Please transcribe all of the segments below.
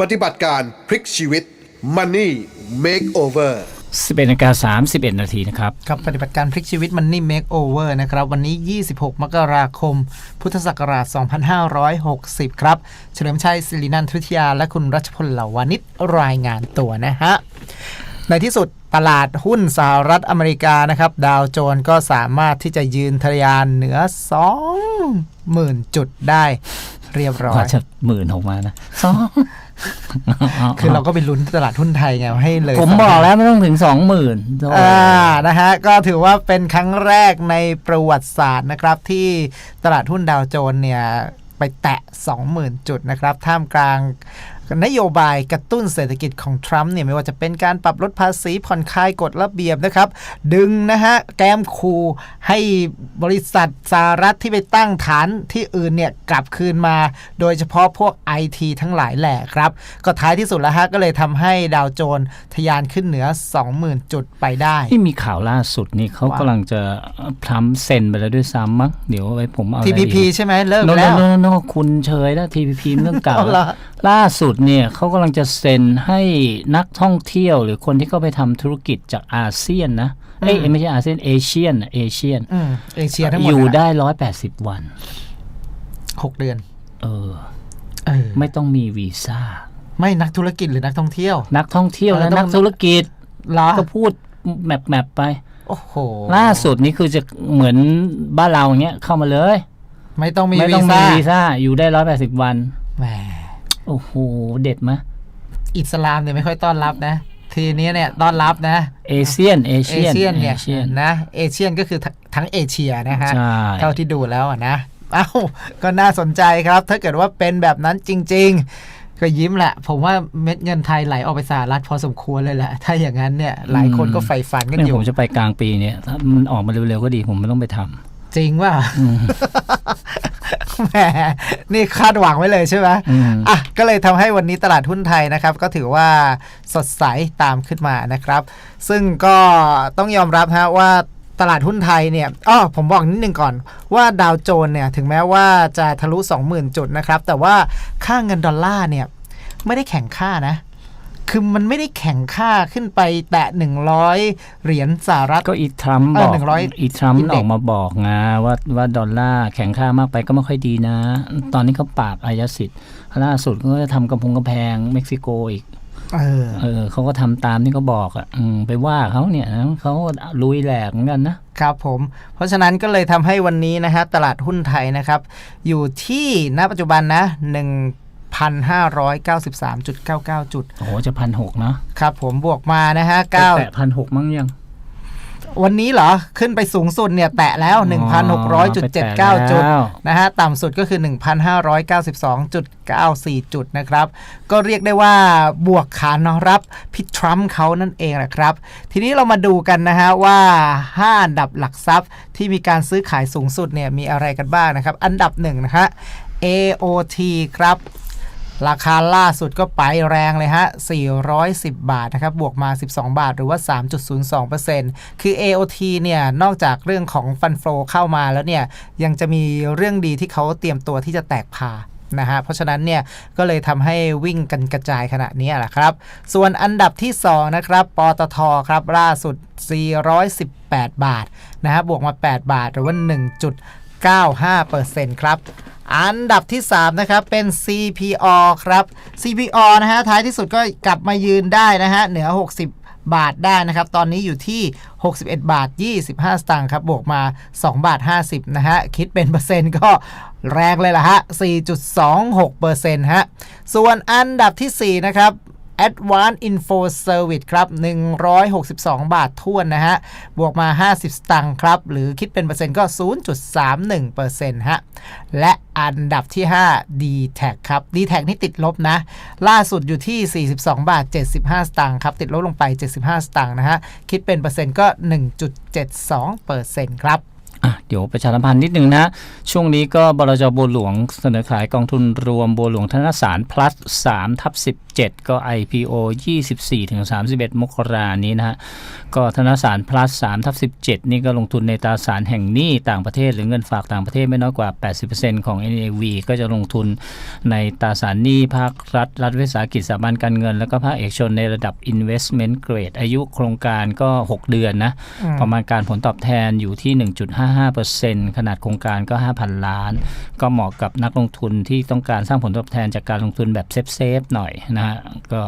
ปฏิบัติการพลิกชีวิต Money Makeover 11นาฬิกา31 นาทีนะครับ ครับปฏิบัติการพลิกชีวิต Money Makeover นะครับ วันนี้ 26 มกราคม พุทธศักราช 2560 ครับ เฉลิมชัยศิรินันทวิทยา และคุณรัชพลเหล่าวานิชรายงานตัวนะฮะ ในที่สุดตลาดหุ้นสหรัฐอเมริกานะครับ ดาวโจนส์ก็สามารถที่จะยืนทะยานเหนือ 20,000 จุดได้เรียบร้อกว่ายจะหมื่นออกมานะสอง คือเราก็ไปลุ้นตลาดหุ้นไทยไงให้เลยผมบอกแล้วไม่ต้องถึงสองหมื่นอ่านะฮะก็ถือว่าเป็นครั้งแรกในประวัติศาสตร์นะครับ ที่ตลาดหุ้นดาวโจนส์เนี่ยไปแตะ 20,000 จุดนะครับ ท่ามกลาง นโยบายกระตุ้นเศรษฐกิจของทรัมป์เนี่ยไม่ว่าจะเป็นการปรับลดภาษีผ่อนคลายกฎระเบียบนะครับ ดึงนะฮะแกมคูให้บริษัทสหรัฐที่ไปตั้งฐานที่อื่นเนี่ยกลับคืนมา โดยเฉพาะพวก IT ทั้งหลายแหละครับ ก็ท้ายที่สุดแล้วฮะก็เลยทำให้ดาวโจนส์ทะยานขึ้นเหนือ 20,000 จุดไปได้ที่มีข่าวล่าสุดนี่เขาว่ากำลังจะทำเซ็นไปแล้วด้วยซ้ำมั้งเดี๋ยวไว้ผมเอา TPP ใช่ไหมเลิกโนไปโนแล้วโนโนคุณเชยแล้ว TPP เรื่องเก่าเอาเหรอล่าสุดเนี่ยเขากำลังจะเซ็นให้นักท่องเที่ยวหรือคนที่เข้าไปทำธุรกิจจากอาเซียนนะเอ้ยไม่ใช่อาเซียนเอเชียนเอเชียนอืมเอเชียทั้งหมดอยู่นะได้ร้อยแปดสิบวันหกเดือนเออเออไม่ต้องมีวีซ่า ไม่นักธุรกิจหรือนักท่องเที่ยว นักท่องเที่ยวเออและต้องนักธุรกิจเหรอก็พูดแมปแมปไป โอ้โหล่าสุดนี่คือจะเหมือนบ้านเราอย่างเงี้ยเข้ามาเลย ไม่ต้องมีไม่วีต้องมีซ่าวีซ่าอยู่ได้ร้อยแปดสิบวันแหม โอ้โห เด็ดไหมยอิสลามเนี่ยไม่ค่อยต้อนรับนะ ทีนี้เนี่ยต้อนรับนะ เอเชียน เอเอเชียนเชียนเนี่ยเชียนนะ เอเชียนก็คือทั้งทั้งเอเชียนะฮะใช่เท่าที่ดูแล้วอะนะเอ้าก็น่าสนใจครับ ถ้าเกิดว่าเป็นแบบนั้นจริง ๆก็ยิ้มแหละ ผมว่าเม็ดเงินไทยไหลออกไปสหรัฐพอสมควรเลยแหละ ถ้าอย่างนั้นเนี่ยหลายคนก็ใฝ่ฝันกันเนี่ยอยู่ผมจะไปกลางปีเนี่ยถ้ามันออกมาเร็วๆก็ดีผมไม่ต้องไปทำ จริงว่าแหมนี่คาดหวังไว้เลยใช่ไหมอืมอะก็เลยทำให้วันนี้ตลาดหุ้นไทยนะครับ ก็ถือว่าสดใสตามขึ้นมานะครับ ซึ่งก็ต้องยอมรับฮะว่าตลาดหุ้นไทยเนี่ยอ้อผมบอกนิดนึงก่อนว่าดาวโจนส์เนี่ยถึงแม้ว่าจะทะลุ 20,000 จุดนะครับ แต่ว่าค่าเงินดอลลาร์เนี่ยไม่ได้แข่งค่านะ คือมันไม่ได้แข่งค่าขึ้นไปแตะ100เหรียญสหรัฐก็อีทรัมป์เอบอกอ100อีทรัมป์อินเด็กซ์ออกมาบอกไงว่าว่าดอลลาร์แข็งค่ามากไปก็ไม่ค่อยดีนะ ตอนนี้เขาปราบอายสิทธิ์ล่าสุดเขาก็จะทำกำพงกำแพงเม็กซิโกอีกเออเออเขาก็ทำตามที่เขาบอกอะอืมไปว่าเขาเนี่ยนะเขาลุยแหลกเหมือนกันนะครับผม เพราะฉะนั้นก็เลยทำให้วันนี้นะฮะตลาดหุ้นไทยนะครับ อยู่ที่ณปัจจุบันนะ 1,593.99 จุด โอ้โหจะพันหกเนาะครับผมบวกมานะฮะไปแตะพันหกมั้งยัง9วันนี้เหรอ ขึ้นไปสูงสุดเนี่ย แตะแล้วอ๋อไปแตะ1,600.79 จุดแล้วนะฮะ ต่ำสุดก็คือ 1,592.94 จุดนะครับ ก็เรียกได้ว่าบวกขานรับพี่ทรัมป์เขานั่นเองแหละครับ ทีนี้เรามาดูกันนะฮะว่า 5 อันดับหลักทรัพย์ที่มีการซื้อขายสูงสุดเนี่ยมีอะไรกันบ้างนะครับ อันดับหนึ่งนะฮะ AOT ครับ ราคาล่าสุดก็ไปแรงเลยฮะ 410 บาทนะครับ บวกมา 12 บาท หรือว่า 3.02%คือ AOT เนี่ย นอกจากเรื่องของฟันโฟเข้ามาแล้วเนี่ย ยังจะมีเรื่องดีที่เขาเตรียมตัวที่จะแตกพานะฮะเพราะฉะนั้นเนี่ยก็เลยทำให้วิ่งกันกระจายขนาดนี้แหละครับ ส่วนอันดับที่ 2 นะครับปตทครับล่าสุด 418 บาทนะฮะบวกมา 8 บาทหรือว่า 1.95%ครับ อันดับที่ 3 นะครับ เป็น CPO ครับ CPO นะฮะท้ายที่สุดก็กลับมายืนได้นะฮะเหนือ 60 บาทได้นะครับ ตอนนี้อยู่ที่ 61 บาท 25 สตางค์ครับ บวกมา 2 บาท 50 นะฮะ คิดเป็นเปอร์เซ็นต์ก็แรงเลยล่ะฮะ 4.26เปอร์เซ็นต์ฮะ ส่วนอันดับทีสี่4 นะครับ Advanced Info Service ครับ 162 บาทท่วนนะฮะ บวกมา 50 สตังค์ครับ หรือคิดเป็นเปอร์เซ็นต์ก็ 0.31%ฮะ และอันดับที่ 5 d t a c ครับ d t a c นี่ติดลบนะ ล่าสุดอยู่ที่ 42 บาท 75 สตางค์ครับ ติดลบลงไป 75 สตางค์นะฮะ คิดเป็นเปอร์เซ็นต์ก็ 1.72%ครับอะเดี๋ยวประชาสัมพันธ์นิดนึงนะ ช่วงนี้ก็บลจบัวหลวงเสนอขายกองทุนรวมบัวหลวงธนสาร plus 3ทับ 17ก็ IPO 24ถึง31 มกรานี้นะฮะ ก็ธนสาร plus 3ทับ17 นี่ก็ลงทุนในตราสารแห่งหนี้ต่างประเทศหรือเงินฝากต่างประเทศไม่น้อยกว่า 80%ของ NAV ก็จะลงทุนในตราสารหนี้ภาครัฐ รัฐวิสาหกิจสถาบันการเงิน แล้วก็ภาคเอกชนในระดับ investment grade อายุโครงการก็ 6 เดือนนะ ประมาณการผลตอบแทนอยู่ที่ 1.55%ขนาดโครงการก็ 5,000 ล้าน ก็เหมาะกับนักลงทุนที่ต้องการสร้างผลตอบแทนจากการลงทุนแบบเซฟๆหน่อยนะฮะก็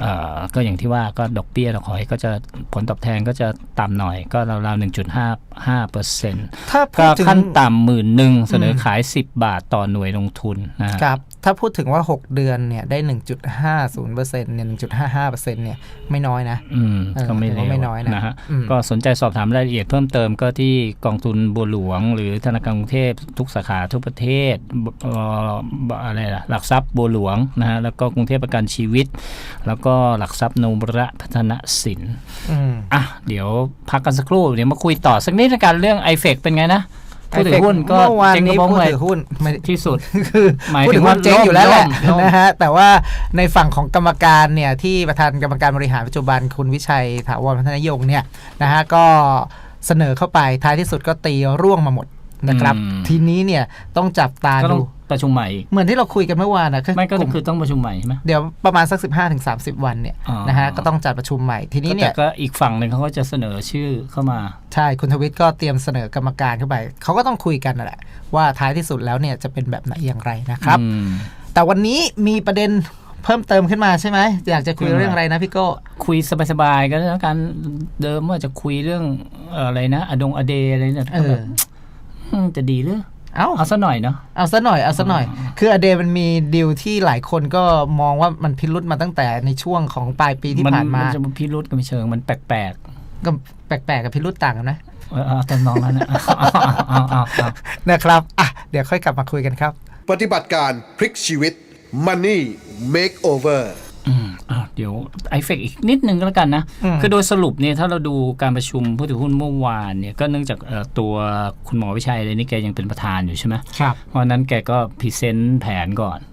เอ่อก็อย่างที่ว่าก็ดอกเบี้ยดอกหอยก็จะผลตอบแทนก็จะต่ำหน่อยก็ราวๆ1.55%ถ้าพูก็ดถึงขั้นต่ำหมื่นหนึ่งเสนอขาย 10 บาทต่อหน่วยลงทุนนะฮะครับถ้าพูดถึงว่า 6 เดือนเนี่ยได้ 1.50%เนี่ย1.55%เนี่ยไม่น้อยนะอืมเออก็ไม่ถือเลว่าวไม่น้อยนะนะฮะอืมก็สนใจสอบถามรายละเอียดเพิ่มเติมก็ที่กองทุนบัวหลวง หรือธนาคารกรุงเทพทุกสาขาทุกประเทศเอ่ออะไรล่ะหลักทรัพย์บัวหลวงนะฮะแล้วก็กรุงเทพประกันชีวิต แล้วก็หลักทรัพย์โนบระพัฒนสินอืมอะเดี๋ยวพักกันสักครู่ เดี๋ยวมาคุยต่อสักนิดในการเรื่องไอเฟกเป็นไงนะผู้ถือหุ้นก็เมื่อวานเจ๊งกนี้ระบองผู้เลยถือหุ้นไม่ที่สุดคือหมายพูดถึถึงงว่าว่าเจ๊งอยู่แล้วแหละล่มนะฮะแต่ว่าในฝั่งของกรรมการเนี่ยที่ประธานกรรมการบริหารปัจจุบันคุณวิชัยถาวรพัฒนยงเนี่ยนะฮะก็เสนอเข้าไปท้ายที่สุดก็ตีร่วงมาหมด นะครับอืมทีนี้เนี่ยต้องจับตาก็ต้อดูงประชุมใหม่อีกเหมือนที่เราคุยกันเมื่อวานนะไม่ก็กลุ่มคือต้องประชุมใหม่ใช่ไหมเดี๋ยวประมาณสัก 15-30ถึง30วันเนี่ยอ๋อนะฮะก็ต้องจัดประชุมใหม่ทีนี้เนี่แต่ยก็อีกฝั่งหนึ่งเขาก็จะเสนอชื่อเข้ามา ใช่คุณทวิตก็เตรียมเสนอกรรมการเข้าไปเขาก็ต้องคุยกันนั่นแหละ ว่าท้ายที่สุดแล้วเนี่ยจะเป็นแบบไหนอย่างไรนะครับอืมแต่วันนี้มีประเด็นเพิ่มเติมขึ้นมาใช่ไหมอยากจะคุยเรื่องอะไรเรื่องอะไรนะพี่โก้คุยสบายๆก็แล้วกันเดิมว่าจะคุยเรื่องเอ่ออะไรนะ อดงอเดอะไรเนี่ยเอออืม จะดีหรือเอ้าเอาซะหน่อยเนาะเอาซะหน่อยเอาซะหน่อย คืออเดย์มันมีดีลที่หลายคนก็มองว่ามันพิรุษมาตั้งแต่ในช่วงของปลายปีที่ผ่านมานจะพิรุษก็ไม่เชิงมันแปลกก็แปลกๆกับพิรุษต่างกันนะๆเออเอาตอนน้องนั้นนะเอาเอาเอาเอานะครับอะเดี๋ยวค่อยกลับมาคุยกันครับ ปฏิบัติการพลิกชีวิต Money Makeover อืมอะเดี๋ยวไอเฟกอีกนิดนึงก็แล้วกันนะ อืม คือโดยสรุปเนี่ยถ้าเราดูการประชุมผู้ถือหุ้นเมื่อวานเนี่ยก็เนื่องจากเอ่อตัวคุณหมอวิชัยเลยนี่แกยังเป็นประธานอยู่ใช่ไหม ครับ เพราะฉะนั้นแกก็พรีเซนต์แผนก่อนอืม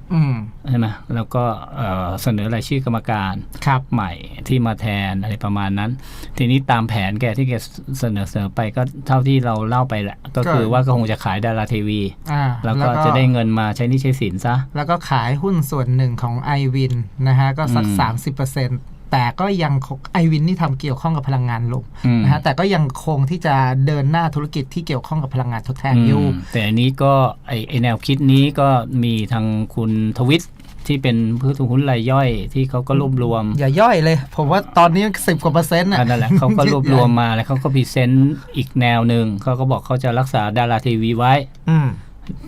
ใช่ไหมแล้วก็เอ่อเสนอรายชื่อกรรมการครับใหม่ที่มาแทนอะไรประมาณนั้น ทีนี้ตามแผนแกที่แกเสนอเสนอไปก็เท่าที่เราเล่าไปแหละ ก็คือว่าก็คงจะขายดาราทีวีอ่าแล้วก็จะได้เงินมาใช้หนี่ใช้สินซะ แล้วก็ขายหุ้นส่วนหนึ่งของ i w วินนะฮะ ก็สักอืม30% แต่ก็ยังไอวินนี่ทำเกี่ยวข้องกับพลังงานลมอืมนะฮะแต่ก็ยังคงที่จะเดินหน้าธุรกิจที่เกี่ยวข้องกับพลังงานทดแทนอยู่อืมแต่อันนี้ก็ไอไอแนวคิดนี้ก็มีทางคุณทวิตที่เป็นผู้ถือหุ้นรายย่อยที่เขาก็รวบรวม อย่าย่อยเลย ผมว่าตอนนี้สิบกว่าเปอร์เซ็นต์อันนั่นแหละเขาก็รวบรวมมาแล้วเขาก็พรีเซนต์อีกแนวหนึ่งเขาก็บอกเขาจะรักษาดาราทีวีไว้อืม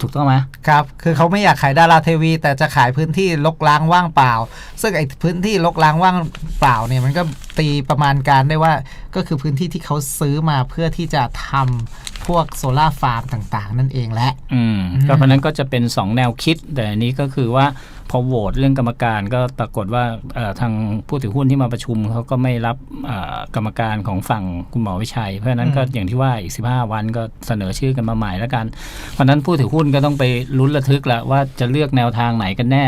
ถูกต้องไหมครับ คือเขาไม่อยากขายดาราทีวี แต่จะขายพื้นที่ลกล้างว่างเปล่า ซึ่งไอ้พื้นที่ลกล้างว่างเปล่าเนี่ยมันก็ตีประมาณการได้ว่าก็คือพื้นที่ที่เขาซื้อมาเพื่อที่จะทำ พวกโซลาร์ฟาร์มต่างๆ นั่นเองแหละอืมก็เพราะฉะนั้นก็จะเป็น 2 แนวคิด แต่อันนี้ก็คือว่าพอโหวตเรื่องกรรมการก็ปรากฏว่าเอ่อทางผู้ถือหุ้นที่มาประชุมเขาก็ไม่รับเอ่อกรรมการของฝั่งคุณหมอวิชัย เพราะฉะนั้นก็อย่างที่ว่าอีก 15 วันก็เสนอชื่อกันมาใหม่แล้วกัน เพราะฉะนั้นผู้ถือหุ้นก็ต้องไปลุ้นระทึกแล้วว่าจะเลือกแนวทางไหนกันแน่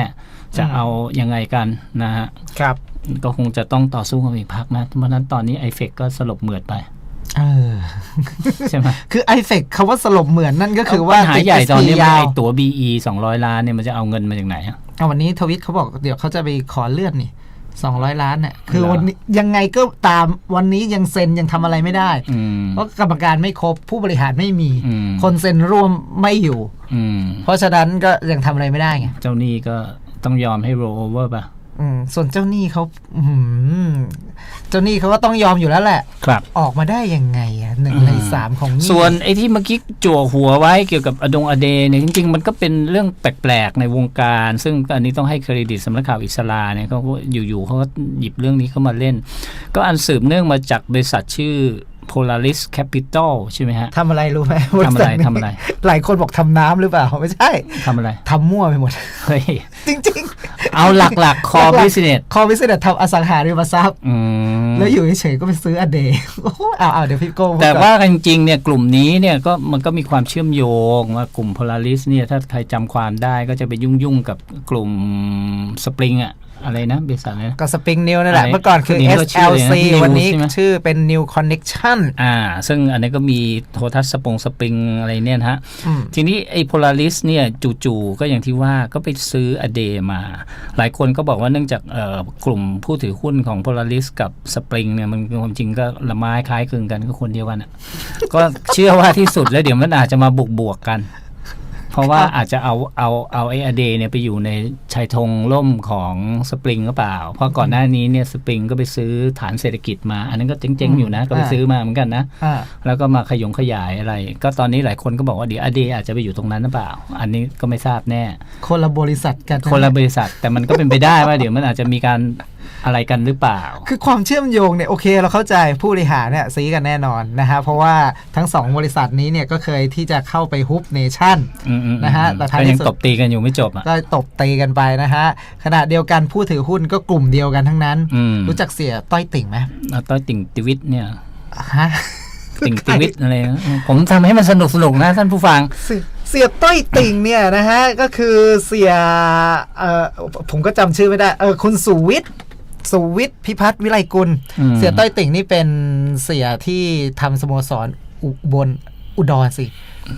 จะเอายังไงกันนะฮะครับ ก็คงจะต้องต่อสู้กันอีกพักนะเพราะฉะนั้นตอนนี้ไอเฟกก็สลบเหมือดไปเออ ใช่ไหมคือไอเฟกคาว่าสลบเหมือนนั่นก็คือว่าปัญหาใหญ่ติดตอนนี้ SP มันยาวไอตั๋ว BE 200 ล้านเนี่ยมันจะเอาเงินมาจากไหนอะเอาวันนี้ทวิตเขาบอกเดี๋ยวเขาจะไปขอเลื่อนนี่สองร้อยล้านเนี่ยคือเหรอวันนี้ยังไงก็ตามวันนี้ยังเซ็นยังทำอะไรไม่ได้อืมเพราะกรรมการไม่ครบผู้บริหารไม่มีอืมคนเซ็นร่วมไม่อยู่อืมเพราะฉะนั้นก็ยังทำอะไรไม่ได้ไงเจ้าหนี้ก็ต้องยอมให้ roll over ป่ะ อืมส่วนเจ้าหนี้เขาอื้อหือเจ้าหนี้เขาก็ต้องยอมอยู่แล้วแหละ ครับ ออกมาได้ยังไงอะหนึ่งในสามของหนี้ส่วนไอ้ที่เมื่อกี้จั่วหัวไว้เกี่ยวกับอดงอเดเนี่ยจริง ๆ มันก็เป็นเรื่องแปลกๆในวงการ ซึ่งอันนี้ต้องให้เครดิตสำนักข่าวอิสลาเนี่ยเขาก็อยู่ๆเขาก็หยิบเรื่องนี้เข้ามาเล่น ก็อันสืบเนื่องมาจากบริษัทชื่อ Polaris Capital ใช่ไหมฮะทำอะไรรู้ไหมทำอะไรบษัทนี้ทำอะไร หลายคนบอกทำน้ำหรือเปล่า ไม่ใช่ทำอะไรทำมั่วไปหมด เฮ้ย จริงเอาหลักๆ core business ๆคอวิสเนททำอสังหาริมทรัพย์อืมแล้วอยู่เฉยๆก็ไปซื้ออเดย์โอ้โหเอาเอาเดี๋ยวพี่โก้พูดแต่ก่อนว่าจริงๆเนี่ยกลุ่มนี้เนี่ยก็มันก็มีความเชื่อมโยงว่ากลุ่ม Polaris เนี่ยถ้าใครจำความได้ก็จะไปยุ่งๆกับกลุ่มสปริงอะ อะไรนะบริษัทอะไรนะ ก็สปริงนิวนั่นแหละ อะไรเมื่อก่อนคือ นี่ก็ชื่ออะไรนะ SLC New วันนี้ใช่ไหม ชื่อเป็น New Connection อ่า ซึ่งอันนี้ก็มีโทรทัศน์สปงสปริงอะไรเนี่ยนะฮะ อืม ทีนี้ไอ้ Polaris เนี่ยจู่ๆก็อย่างที่ว่าก็ไปซื้ออเดมา หลายคนก็บอกว่าเนื่องจากเอ่อกลุ่มผู้ถือหุ้นของ Polaris กับ Spring เนี่ยมันความจริงก็ละไม้คล้ายคลึงกันก็คนเดียวกันอะก็เชื่อว่าที่สุดแล้วเดี๋ยวมันอาจจะมาบุกบวกๆกัน เพราะว่าอาจจะเอาเอาเอาไอ้อเดเนี่ยไปอยู่ในชายธงล่มของสปริงหรือเปล่า เพราะก่อนหน้านี้เนี่ยสปริงก็ไปซื้อฐานเศรษฐกิจมา อันนั้นก็เจ๊งๆอยู่นะ ก็ไปอ่าซื้อมาเหมือนกันนะอ่าแล้วก็มาขยงขยายอะไร ก็ตอนนี้หลายคนก็บอกว่าเดี๋ยวอเดอาจจะไปอยู่ตรงนั้นหรือเปล่า อันนี้ก็ไม่ทราบแน่ คนละบริษัทกันคนละบริษัทแต่มันก็เป็นไปได้ว่าเดี๋ยวมันอาจจะมีการ อะไรกันหรือเปล่า คือความเชื่อมโยงเนี่ยโอเคเราเข้าใจผู้บริหารเนี่ยซีกันแน่นอนนะฮะเพราะว่าทั้งสองบริษัทนี้เนี่ยก็เคยที่จะเข้าไปฮุบเนชั่นอืมๆๆนะฮะแต่ท้ายก็ที่ยังสุดตบตีกันอยู่ไม่จบอะก็ตบตีกันไปนะฮะขณะเดียวกันผู้ถือหุ้นก็กลุ่มเดียวกันทั้งนั้นอืมรู้จักเสียต้อยติ่งไหมเอาต้อยติ่งติวิทเนี่ยฮะติ่งติวิทอะไรนะผมทำให้มันสนุกสนุกๆนะท่านผู้ฟังเสียเสียต้อยติ่งเนี่ยนะฮะก็คือเสียเอ่อผมก็จำชื่อไม่ได้เออคุณสุวิทย์ สุวิทย์พิพัฒน์วิไลกุลอืมเสียต้อยติ่งนี่เป็นเสียที่ทำสโมสรอุบลอุดรสิ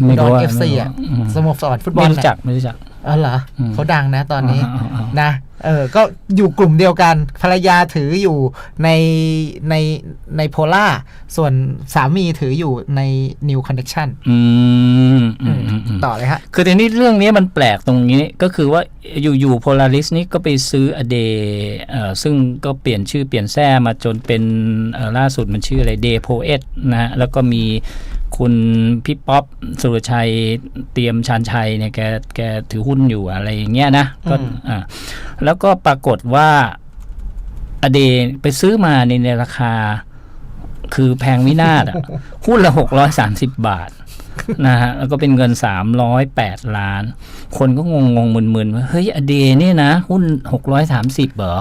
ไม่อุดรู้รว่าเอฟซีไม่รู้อะอืมสโมสรฟุตบอไม่ลรู้จักไม่รู้จักเออเหรออืมเขาดังนะตอนนี้อ่าอ่าอ่านนะเออก็อยู่กลุ่มเดียวกันภรรยาถืออยู่ในในในโพล่าส่วนสามีถืออยู่ใน New Connection อืมอืมอืมอืมต่อเลยฮะ คือทีนี้เรื่องนี้มันแปลกตรงนี้ก็คือว่าอยู่ๆโพลาริสนี่ก็ไปซื้ออเดเอ่อซึ่งก็เปลี่ยนชื่อเปลี่ยนแท้มาจนเป็นเอ่อล่าสุดมันชื่ออะไรเดโพเอสนะฮะแล้วก็มี คุณพี่ป๊อปสุรชัยเตรียมชานชัยเนี่ยแกแกถือหุ้นอยู่อะไรอย่างเงี้ยนะก็อืมอ่าแล้วก็ปรากฏว่าอเดไปซื้อมาในในราคา คือแพงวินาศอะหุ้นละหกร้อยสามสิบบาทนะฮะแล้วก็เป็นเงินสามร้อยแปดล้าน คนก็งงงงมึนมึนๆว่าเฮ้ยอเดเนี่ยนะ หุ้นหกร้อยสามสิบเหรอ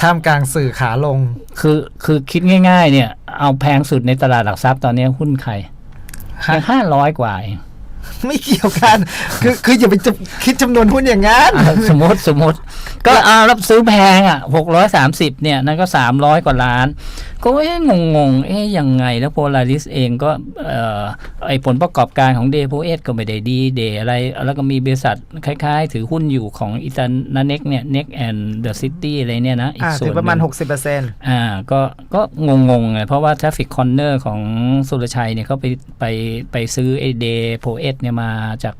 ท่ามกลางสื่อขาลง คือคือคิดง่าย ๆ เนี่ย เอาแพงสุดในตลาดหลักทรัพย์ตอนนี้หุ้นใครฮะ ยังห้าร้อยกว่าเอง ไม่เกี่ยวกัน คือคืออย่าไปจะคิดจำนวนหุ้นอย่างนั้น อะสมมติสมมติ ก็เอารับซื้อแพงอะหกร้อยสามสิบเนี่ย นั่นก็สามร้อยกว่าล้าน ก็เอ๊ะงงงๆเอ๊ะยังไงแล้วโพลาริสเองก็เอ่อไอผลประกอบการของเดโพเอสก็ไม่ได้ดีเดอะไร แล้วก็มีบริษัทคล้ายๆ ถือหุ้นอยู่ของอิตานาเน็กเนี่ยเน็กแอนด์เดอะซิตี้อะไรเนี่ยนะอีกอ่าส่ถืวนอประมาณหนึ่ง60%อ่าก็ก็งงงๆไงเพราะว่า Traffic Corner ของสุรชัยเนี่ยเขาไปไปไปซื้อไอเดโพเอสเนี่ยมาจาก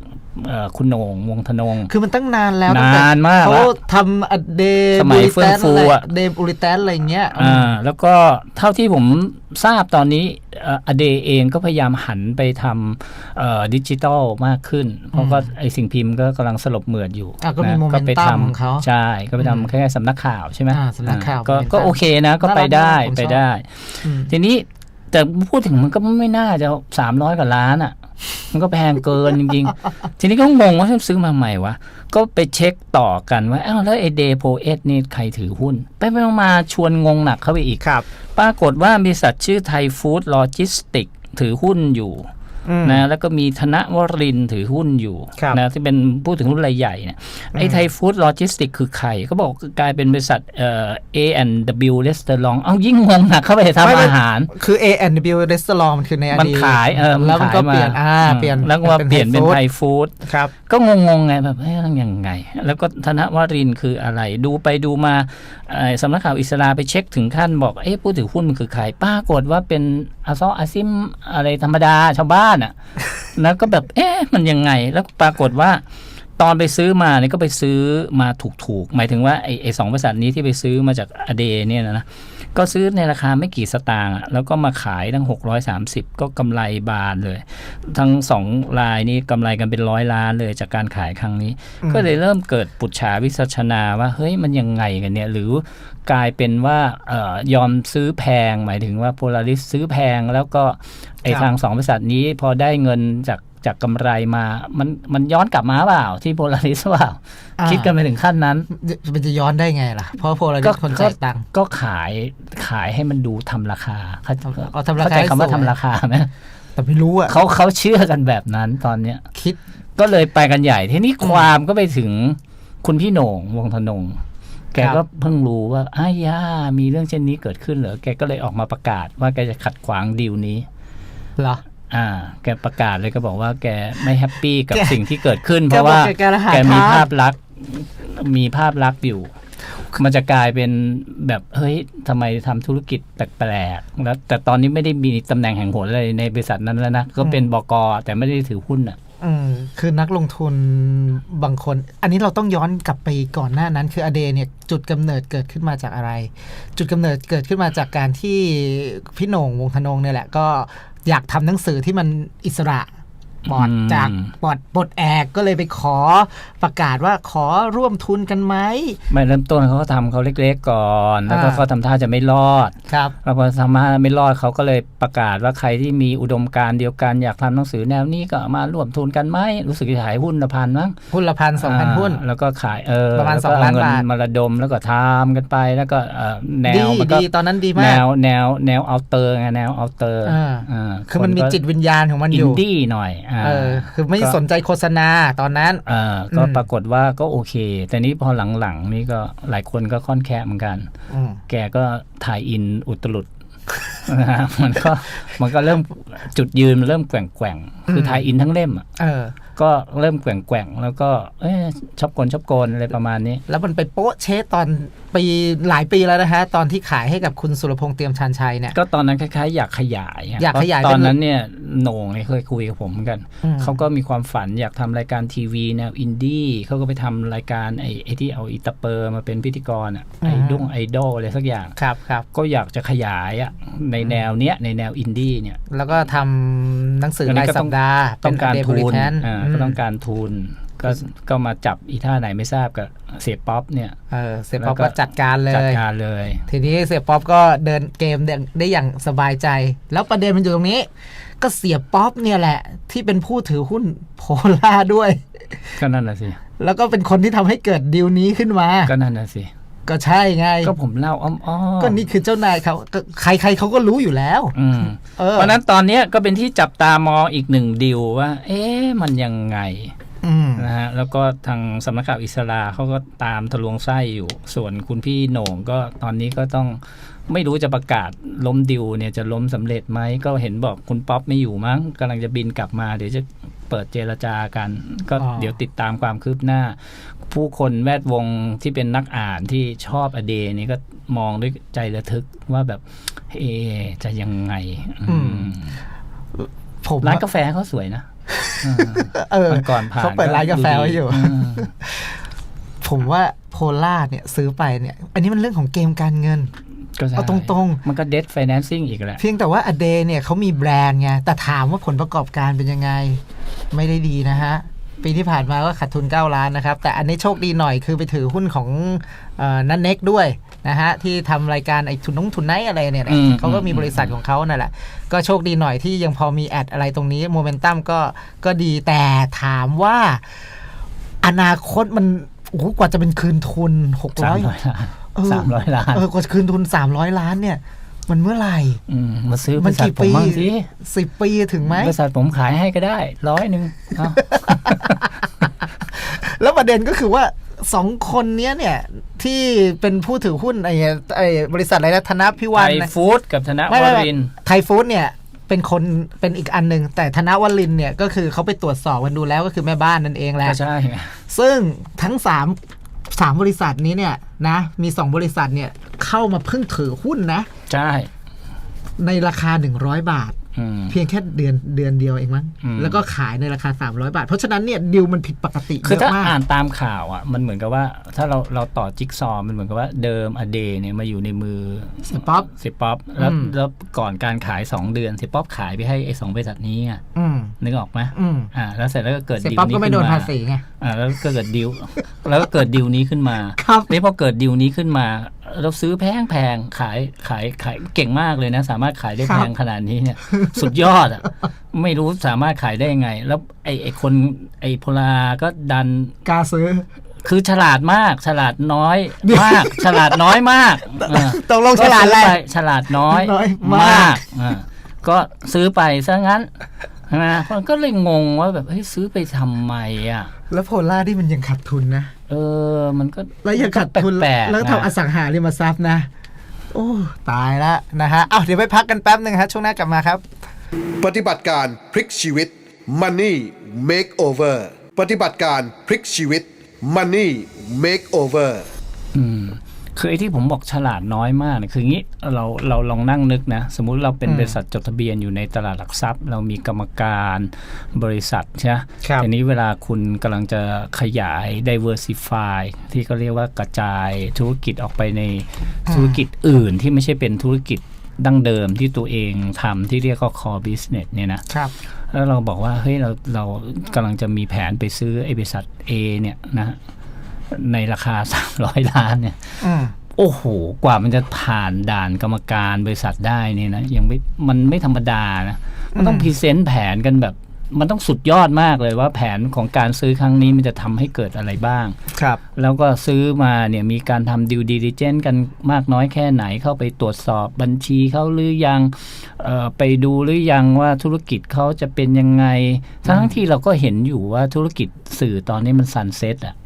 เอ่อคุณโหน่งวงธนง คือมันตั้งนานแล้วตั้งแต่นานมากเขาแล้วทำอะเดสมัยเฟื่องฟูอะเดบูริแตนอะไรเงี้ยอ่าแล้วก็เท่าที่ผมทราบตอนนี้อเดเองก็พยายามหันไปทำดิจิตอลมากขึ้น เพราะก็ไอสิ่งพิมพ์ก็กำลังสลบเหมือดอยู่อะก็มีนะโมเมนไปตัมทำของเขาใช่ ก็ไปทำแค่สำนักข่าวใช่ไหมอ่าสำนักข่าวก็ Momentum ก็โอเคนะก็ไปได้น่ารักมากผมชอบไปได้อืมทีนี้แต่พูดถึงมันก็ไม่น่าจะสามร้อยกว่าล้านอะ มันก็แพงเกินจริงๆ ทีนี้ก็งงว่าซื้อมาใหม่วะ ก็ไปเช็คต่อกันว่าอ้าวแล้วไอเดโพเอสนี่ใครถือหุ้น ไปไปมาๆชวนงงหนักเข้าไปอีกครับ ปรากฏว่าบริษัทชื่อไทยฟู้ดโลจิสติกถือหุ้นอยู่อืม นะแล้วก็มีธนวรินทร์ถือหุ้นอยู่ครับนะที่เป็นผู้ถือหุ้นรายใหญ่เนี่ยไอ้ไทยฟู้ดโลจิสติกคือใครเขาบอกกลายเป็นบริษัทเอ่อ A&W Restaurant เอ้ายิ่งงงหนักเข้าไปไม่ทำไม่อาหาร คือ A and W Restaurant มันคือในอมันดีตขายเออแล้วมันก็ขายเปลี่ยนอ่าอืมเปลี่ยนแล้วก็มาเปลี่ยนเป็นไทยฟู้ดครับก็งงๆไงแบบเอ๊ะยังไง แล้วก็ธนวรินทร์คืออะไรดูไปดูมาเอ่อสำนักข่าวอิสราไปเช็คถึงขั้นบอกเอ๊ะผู้ถือหุ้นมันคือใครปรากฏว่าเป็นอาซออาซิมอะไรธรรมดาชาวบ้านอะ แล้วก็แบบ เอ๊ะมันยังไง แล้วปรากฏว่า ตอนไปซื้อมาเนี่ยก็ไปซื้อมาถูกๆ หมายถึงว่าไอ้ไอ้สองบริษัทนี้ที่ไปซื้อมาจากอเดเนี่ยนะ ก็ซื้อในราคาไม่กี่สตางค์อะแล้วก็มาขายทั้ง 630 ก็กำไรบานเลย ทั้งสองรายนี้กำไรกันเป็นร้อยล้านเลยจากการขายครั้งนี้อืมก็เลยเริ่มเกิดปุจฉาวิสัชนาว่าเฮ้ยมันยังไงกันเนี่ยหรือกลายเป็นว่าเออยอมซื้อแพงหมายถึงว่าโพลาริสซื้อแพงแล้วก็ไอ้ทางสองบริษัทนี้พอได้เงินจาก จากกำไรมา มันมันย้อนกลับมาเปล่าที่โพลาริสเปล่าอ่า คิดกันไปถึงขั้นนั้น มันจะย้อนได้ไงล่ะ เพราะโพลาริก็สคนจ่ายตังค์ก็ขายขขายให้มันดูทำราคาเขาเอาทำราคาเข้าใจคำว่าให้สูงทำราคาไหมแต่ไม่รู้อะเขาเขาเชื่อกันแบบนั้นตอนเนี้ย คิดก็เลยไปกันใหญ่ทีนี้ความก็ไปถึงคุณพี่โหน่งวงธนงแกครับก็เพิ่งรู้ว่าอ้ายยามีเรื่องเช่นนี้เกิดขึ้นเหรอแกก็เลยออกมาประกาศว่าแกจะขัดขวางดีลนี้เหรอ อ่า แกประกาศเลยก็บอกว่าแกไม่แฮปปี้กับแกสิ่งที่เกิดขึ้น เพแกราะบอกว่าแกแกรหัสแกมีทางภาพลักษณ์มีภาพลักษณ์อยู่ มันจะกลายเป็นแบบเฮ้ยทำไมทำธุรกิจแปลกๆแล้วแต่ตอนนี้ไม่ได้มีตำแหน่งแห่งหนอะไรในบริษัทนั้นแล้วนะ ก็เป็นบกแต่ไม่ได้ถือหุ้นอะ อืมคือนักลงทุนบางคน อันนี้เราต้องย้อนกลับไปก่อนหน้านั้น คืออเดเนี่ยจุดกำเนิดเกิดขึ้นมาจากอะไร จุดกำเนิดเกิดขึ้นมาจากการที่พี่โหน่งวงธนงเนี่ยแหละก็อยากทำหนังสือที่มันอิสระ ปลอดอืมจากปลอดปลดแอกก็เลยไปขอประกาศว่าขอร่วมทุนกันไหมไม่เริ่มต้นเขาก็ทำเขาเล็กๆก่อน แล้วก็อ่าเขาทำท่าจะไม่รอดครับแล้วพอทำท่าไม่รอดเขาก็เลยประกาศว่าใครที่มีอุดมการณ์เดียวกันอยากทำหนังสือแนวนี้ก็มาร่วมทุนกันไหมรู้สึกจะขายหุ้นละพันมั้งหุ้นละพันสองพันาหุ้นแล้วก็ขายเออประมาณแล้วก็สองล้านเเบาทมาระดมแล้วก็ทำกันไปแล้วก็เอ่อแนดีวมันก็ดีตอนนั้นดีแนมากวแนวแนวเอาเตอร์ไงแนวเอาเตอร์อ่าอ่าคือมันมีจิตวิญญาณของมันออินยู่ดี้หน่อยาเออคือไม่ก็สนใจโฆษณาตอนนั้นเอ่อก็อืมปรากฏว่าก็โอเค แต่นี้พอหลังๆนี่ก็หลายคนก็ค่อนแคะเหมือนกันอืมแกก็ถ่ายอินอุตลุดนะฮะมันก็มันก็เริ่มจุดยืนมันเริ่มแกว่งแกว่งๆคือถ่ายอินทั้งเล่มอะเออก็เริ่มแกว่งแกว่งๆแล้วก็เอ๊ะชอบกลชอบโกนอะไรประมาณนี้ แล้วมันไปโป๊ะเชะตอน ปีหลายปีแล้วนะฮะ ตอนที่ขายให้กับคุณสุรพงษ์เตรียมชานชัยเนี่ย ก็ตอนนั้นคล้ายๆ อยากขยายะอยากขยายเพระตอนเป็นนั้นเนี่ยโหน่งเนี่ยเคยคุยกับผมเหมือนกันอืมเขาก็มีความฝันอยากทำรายการทีวีแนวอินดี้เขาก็ไปทำรายการไอ้ไอ้ที่เอาอิตาเปอร์มาเป็นพิธีกรอะไอ้ดุ้งไอดอลอะไรสักอย่างครับครับก็อยากจะขยายอะในแนวเนี้ยในแนวอินดี้เนี่ยแล้วก็ทำหนังสืออันนี้รายก็สัต้ปองดาห์ต้องการเป็นทุน Bulletin อ่าอืมก็ต้องการทุน ก็ก็มาจับอีท่าไหนไม่ทราบกับเสียป๊อปเนี่ยเออเสียป๊อปแล้วก็ก็จัดการเลจัดยการเลย ทีนี้เสียป๊อปก็เดินเกมได้อย่างสบายใจ แล้วประเด็นมันอยู่ตรงนี้ ก็เสียป๊อปเนี่ยแหละ ที่เป็นผู้ถือหุ้นโพล่าด้วย ก็นั่นน่ะสิ แล้วก็เป็นคนที่ทำให้เกิดดีลนี้ขึ้นมา ก็นั่นน่ะสิ ก็ใช่ไง ก็ผมเล่าอ้อมๆก็นี่คือเจ้านายเขาก็ใครๆเขาก็รู้อยู่แล้วอืมเออเพราะฉะนั้นตอนเนี้ยก็เป็นที่จับตามองอีกหนึ่งดิวว่า เอ๊ะมันยังไงอืม นะฮะแล้วก็ทางสำนักข่าวอิสราเขาก็ตามทะลวงไส้อยู่ ส่วนคุณพี่โหน่งก็ตอนนี้ก็ต้องไม่รู้จะประกาศล้มดิวเนี่ยจะล้มสำเร็จไหมก็เห็นบอกคุณป๊อปไม่อยู่มั้งกำลังจะบินกลับมาเดี๋ยวจะเปิดเจรจากัน ก็อ๋อเดี๋ยวติดตามความคืบหน้า ผู้คนแวดวงที่เป็นนักอ่านที่ชอบอเดนี่ก็มองด้วยใจระทึกว่าแบบเอะจะยังไงอืมผมร้านกาแฟเขาสวยนะ เออวันก่อนผ่านเขาเปิดร้านกาแฟไว้อยู่มผมว่าโพล่าเนี่ยซื้อไปเนี่ย อันนี้มันเรื่องของเกมการเงินก็ใช่เอาตรงๆ มันก็เด t ไฟแนนซิ่งอีกแหละเพียงแต่ว่าอเดเนี่ยเขามีแบรนด์ไง แต่ถามว่าผลประกอบการเป็นยังไง ไม่ได้ดีนะฮะ ปีที่ผ่านมาก็ขาดทุน 9 ล้านนะครับ แต่อันนี้โชคดีหน่อยคือไปถือหุ้นของเอ่อนันเน็กด้วย นะฮะที่ทำรายการไอ้ทุนน้องทุนไนท์อะไรเนี่ยแหละอืมเขาก็มีอืมบริษัทของเขานั่นแหละ ก็โชคดีหน่อยที่ยังพอมีแอดอะไรตรงนี้โมเมนตัมก็ก็ดีแต่ถามว่า อนาคตมันโอ้โหกว่าจะเป็นคืนทุนหกสาร้มอยร้อยล้านเออสามร้อยล้านเออกว่าจะคืนทุนสามร้อยล้านเนี่ยมันเมื่อไหร่มมาซื้อบมัริษัทกี่ผมปีบ้างสิสิบปีถึงไหมบริษัทผมขายให้ก็ได้ร้อยหนึ่งเอาแล้วประเด็นก็คือว่า สองคนเนี้ยเนี่ย ที่เป็นผู้ถือหุ้นไอ้ไอ้บริษัทอะไรนะธนพิไทวันยนะฟู้ดกับธนไม่วไม่ไม่รินทร์ ไทยฟู้ดเนี่ย เป็นคนเป็นอีกอันหนึ่งแต่ธนวลินทร์เนี่ยก็คือเขาไปตรวจสอบกันดูแล้วก็คือแม่บ้านนั่นเองแหละ ก็ใช่ไงซึ่งทั้งสามสามบริษัทนี้เนี่ยนะมีสองบริษัทเนี่ยเข้ามาเพิ่งถือหุ้นนะ ใช่ ในราคา 100 บาทอืม เพียงแค่เดือนเดือนเดียวเองมั้งอืมแล้วก็ขายในราคา 300 บาท เพราะฉะนั้นเนี่ยดิวมันผิดปกติคือเยถ้าอะมากอ่านตามข่าวอะมันเหมือนกับว่า ถ้าเราเราต่อจิ๊กซอว์มันเหมือนกับว่าเดิมอเดเนี่ยมาอยู่ในมือเสียป๊อปเสียป๊อปแล้วอืมแล้วก่อนการขาย 2 เดือนเสียป๊อปขายไปให้ไอ้สองบริษัทนี้ไงอืมนึกออกไหมอืมอ่าแล้วเสร็จแล้วก็เกิดเสียดีลป๊อปนี้ก็ไม่ขึ้โดนนมาภาษีไงอ่าแล้วก็เกิดดิวแล้วก็เกิดดิวนี้ขึ้นมาครับนี่พอเกิดดิวนี้ขึ้นมาเราซื้อแพงแพงขายขายขายเก่งมากเลยนะ สามารถขายได้ครัแพบงขนาดนี้เนี่ยสุดยอดอะไม่รู้สามารถขายได้ยังไง แล้วไอ้ไอ้คนไอ้โพลาก็ดันกล้าซื้อ คือฉลาดมาก ฉลาดน้อยมาก ฉลาดน้อยมากเออตกลงฉลาดอะไรก็ซื้อไปฉลาดน้อยน้อยมากอ่าก็ซื้อไปซะงั้นใช่ไหมมันก็เลยงงว่าแบบเฮ้ยซื้อไปทำไมอะ แล้วโพล่าที่มันยังขาดทุนนะ เออ มันก็แล้วยังขาดทุนแปลกๆแล้วนะทำอสังหาริมทรัพย์นะ โอ้ ตายละนะฮะเอาเดี๋ยวไปพักกันแป๊บหนึ่งฮะช่วงหน้ากลับมาครับ ปฏิบัติการพลิกชีวิต Money Makeover ปฏิบัติการพลิกชีวิต Money Makeover อืม คือไอ้ที่ผมบอกฉลาดน้อยมากเนี่ยคืองี้เราเราลองนั่งนึกนะ สมมุติเราเป็นอืมบริษัทจดทะเบียนอยู่ในตลาดหลักทรัพย์ เรามีกรรมการบริษัทใช่ไหมครับทีนี้เวลาคุณกำลังจะขยาย diversify ที่เขาเรียกว่ากระจายธุรกิจออกไปในธุรกิจอื่นที่ไม่ใช่เป็นธุรกิจดั้งเดิมที่ตัวเองทำที่เรียกว่า core business เนี่ยนะครับแล้วเราบอกว่าเฮ้ยเราเรากำลังจะมีแผนไปซื้อไอ้บริษัท A เนี่ยนะ ในราคา 300 ล้านเนี่ยอืมโอ้โห กว่ามันจะผ่านด่านกรรมการบริษัทได้เนี่ยนะยังไม่มันไม่ธรรมดานะมันต้องอืมพรีเซนต์แผนกันแบบ มันต้องสุดยอดมากเลยว่าแผนของการซื้อครั้งนี้มันจะทำให้เกิดอะไรบ้าง ครับ แล้วก็ซื้อมาเนี่ยมีการทำดิวดีดิเจนกันมากน้อยแค่ไหนเข้าไปตรวจสอบบัญชีเขาหรือยังเอ่อไปดูหรือยังว่าธุรกิจเขาจะเป็นยังไง ทั้งที่เราก็เห็นอยู่ว่าธุรกิจสื่อตอนนี้มันซันเซ็ตอะอืมอ่า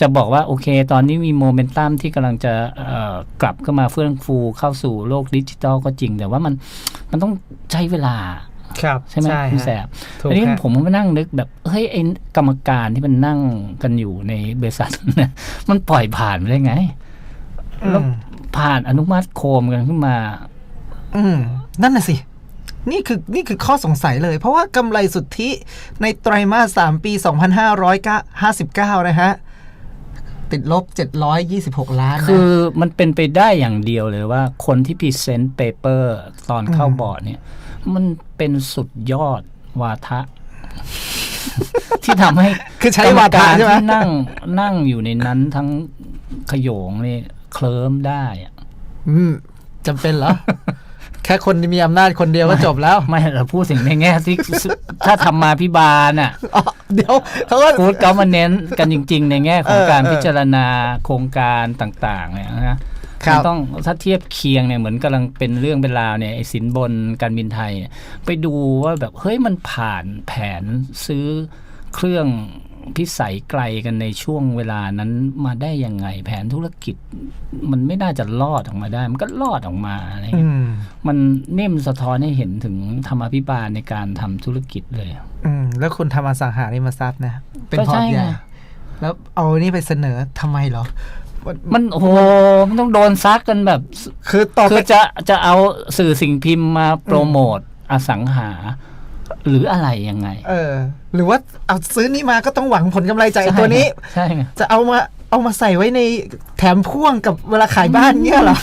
จะบอกว่าโอเค ตอนนี้มีโมเมนตัมที่กำลังจะเอ่อกลับเข้ามาเฟื่องฟูเข้าสู่โลกดิจิทัลก็จริง แต่ว่ามันมันต้องใช้เวลาครับใช่ไหมคุณแสบถูกอันนี้ฮะผมมานั่งนึกแบบเฮ้ยไอ้กรรมการที่มันนั่งกันอยู่ในบริษัทเนี่ยมันปล่อยผ่านไปได้ไงแล้วอืมผ่านอนุมัติโคมกันขึ้นมา อืมนั่นน่ะสิ นี่คือนี่คือข้อสงสัยเลย เพราะว่ากำไรสุทธิในไตรมาสสามปี 2559 นะฮะ ติดลบ 726 ล้านนะคือมันเป็นไปได้อย่างเดียวเลยว่าคนที่พรีเซนต์เปเปอร์ตอนเข้าอืมบอร์ดเนี่ย มันเป็นสุดยอดวาทะ ที่ทำให้คือใช้กรรมวาทะการใช่ไหมที่นั่งนั่งอยู่ในนั้นทั้งขโยงนี่เคลิ้มได้อะอืมจำเป็นเหรอแค่คนที่มีอำนาจคนเดียวก็จบแล้ว ไม่เราพูดถึงในแง่ที่ถ้าทำมาพิบาลน่ะอ๋อเดี๋ยวเขาก็กูดก็มาเน้นกันจริง ๆ ในแง่ของเออการเออพิจารณาโครงการต่างๆเนี่ยนะครัมับนต้องถ้าเทียบเคียงเนี่ยเหมือนกำลังเป็นเรื่องเป็นราวเนี่ยไอ้สินบนการบินไทยเนี่ยไปดูว่าแบบเฮ้ยมันผ่านแผนซื้อเครื่อง พิสัยไกลกันในช่วงเวลานั้นมาได้ยังไง แผนธุรกิจ มันไม่น่าจะรอดออกมาได้ มันก็รอดออกมาอะไรอืเงี้ยมมันนี่มันสะท้อนให้เห็นถึงธรรมาภิบาลในการทำธุรกิจเลย อืมแล้วคุณทำอสังหาริมทรัพย์นะ เป็นก็พอใช่ร์ตใหญ่ไงแล้วเอานี่ไปเสนอทำไมเหรอมันโอ้โหมันต้องโดนซักกันแบบ คือต่อคืไปอจะจะเอาสื่อสิ่งพิมพ์มาโปรโมทอสังหา หรืออะไรยังไง เออ หรือว่าเอาซื้อนี่มาก็ต้องหวังผลกำไรจากไอ้ตัวนี้ ใช่ไงจะเอามาเอามาใส่ไว้ในแถมพ่วงกับเวลาขายบ้านเงี้ยเหรอ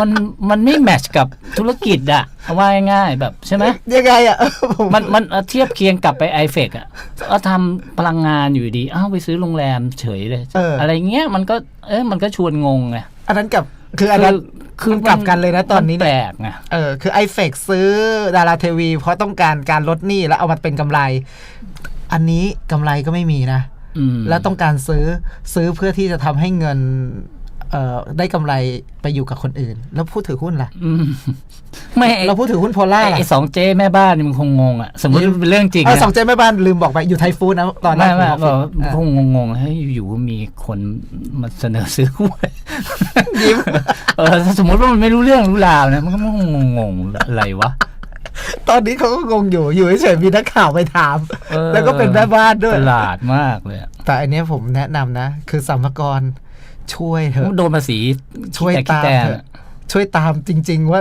มันมันไม่แมทช์กับธุรกิจอะเอาว่าง่ายๆแบบใช่ไหมยังไงอะเออผมมันมันเอาเทียบเคียงกลับไปไอเฟกอะเอาทำพลังงานอยู่ดีเอ้าไปซื้อโรงแรมเฉยเลยเออออะไรเงี้ยมันก็เอ๊ะมันก็ชวนงงไงอันนั้นกับ คืออันนั้นคือมันกลับกันเลยนะตอนนี้มัแปเนี่ยลกไง เออคือไอเฟกซื้อดาราเทวี เพราะต้องการการลดหนี้แล้วเอามาเป็นกำไร อันนี้กำไรก็ไม่มีนะ อืม แล้วต้องการซื้อซื้อเพื่อที่จะทำให้เงินเอ่อ ได้กำไรไปอยู่กับคนอื่น แล้วผู้ถือหุ้นล่ะอืมไม่ไอ้เราผู้ถือหุ้นโพล่าไอ้ล่ะไอ้สองเจ๊แม่บ้านนี่มันคงงงอะสมมติเป็นเรื่องจริงเออนะสองเจ๊แม่บ้านลืมบอกไปอยู่ไทยฟู้ดนะตอนนั้ไม่นไม่ผมบอกอะคงงงๆเฮ้ยอยู่ๆมีคนมาเสนอซื้อหุ้นยิ้มเออถ้าสมมติว่ามันไม่รู้เรื่องรู้ราวนะมันก็งงงๆอะไรวะตอนนี้เขาก็งงอยู่ อยู่เฉยๆมีนักข่าวไปถามเออแล้วก็เป็นแม่บ้านด้วยประหลาดมากเลยอะแต่อันเนี้ยผมแนะนำนะ คือสัมภากร ช่วยเถอะโดนภาษีช่วยขี้ตามแตกเถอะช่วยตามจริง ๆ ว่า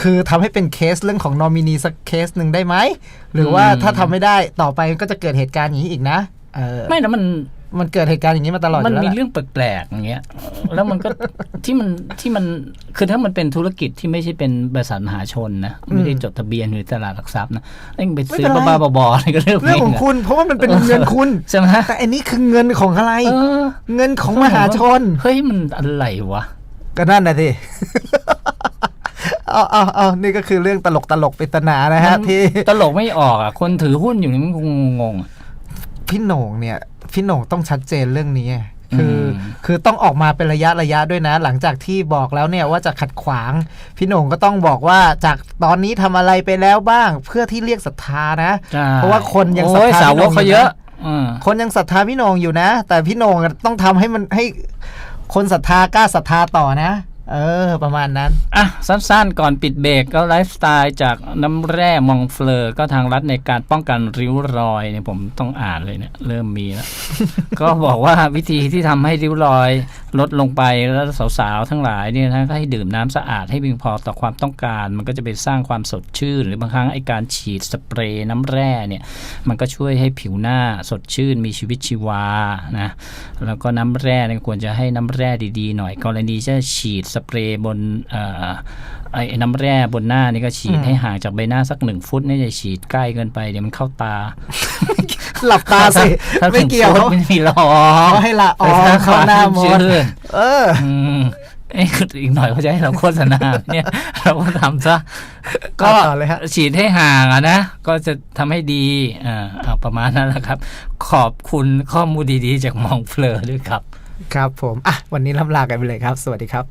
คือทำให้เป็นเคสเรื่องของนอมินีสักเคสหนึ่งได้ไหม หรือว่าถ้าทำไม่ได้ต่อไปก็จะเกิดเหตุการณ์อย่างนี้อีกนะเออไม่นะมัน มันเกิดเหตุการณ์อย่างนี้มาตลอดอมันยู่แล้วมีล่ะเรื่องแปลกๆอย่างเงี้ย แล้วมันก็ที่มันที่มันคือถ้ามันเป็นธุรกิจที่ไม่ใช่เป็นบริษัทมหาชนนะไม่ได้จดทะเบียนอยู่ในตลาดหลักทรัพย์นะไอ้ไปซื้อบ้าๆบอๆอะไรก็เรื่องเรื่องของคุณ เพราะว่ามันเป็นเงินคุณใช่ไหมแต่อันนี้คือเงินของอะไรเออเงินของมหาชนเฮ้ยมันอะไรวะก็นั่นนะทีเอาเอาเอานี่ก็คือเรื่องตลกตลกๆปริศนานะฮะมันที่ตลกไม่ออกอะคนถือหุ้นอยู่นี่มันคงงงๆอะพี่โหน่งเนี่ย พี่โหน่งต้องชัดเจนเรื่องนี้คืออมคือต้องออกมาเป็นระยะระยะด้วยนะ หลังจากที่บอกแล้วเนี่ยว่าจะขัดขวาง พี่โหน่งก็ต้องบอกว่าจากตอนนี้ทำอะไรไปแล้วบ้าง เพื่อที่เรียกศรัทธานะใช่เพราะว่าคนยังศรัทโอ้ยธาสาพี่วโหน่กงเขาอเยยู่อะนะอืมคนยังศรัทธาพี่โหน่งอยู่นะ แต่พี่โหน่งต้องทำให้มันให้คนศรัทธากล้าศรัทธาต่อนะ เออ ประมาณนั้น อะ สั้นๆ ก่อนปิดเบรกก็ไลฟ์สไตล์จากน้ำแร่มองเฟลอก็ทางรัฐในการป้องกันริ้วรอยเนี่ยผมต้องอ่านเลยเนี่ย เริ่มมีแล้ว ก็บอกว่าวิธีที่ทำให้ริ้วรอย ลดลงไปแล้วสาวๆทั้งหลายเนี่ยนะก็ให้ดื่มน้ำสะอาดให้เพียงพอต่อความต้องการ มันก็จะไปสร้างความสดชื่น หรือบางครั้งไอการฉีดสเปรย์น้ำแร่เนี่ยมันก็ช่วยให้ผิวหน้าสดชื่นมีชีวิตชีวานะแล้วก็น้ำแร่เนี่ยควรจะให้น้ำแร่ดีๆ หน่อยกรณีจะฉีดสเปรย์บนไอ้น้ำแร่บนหน้านี่ก็ฉีดให้ห่างจากใบหน้าสักหนึ่งฟุตนี่จะฉีดใกล้เกินไปเดี๋ยวมันเข้าตา หลับตาสิถ้าไม่เกี่ยวถึงฟุตไม่มีหรอกเขาให้ละอ๋อแต่ถ้เข้าหน้ามดชื่นเอออืมเอ้ยอีกหน่อยเขาจะให้เราโฆษณาเนี่ย เราก็ทำซะก็เอาต่อเลยฮะฉีดให้ห่างอะนะ ก็จะทำให้ดีอ่าเอาประมาณนั้นแหละครับ ขอบคุณข้อมูลดีๆ จากมองเฟลอด้วยครับ ครับผม อะ วันนี้ล่ำลากันไปเลยครับ สวัสดีครับ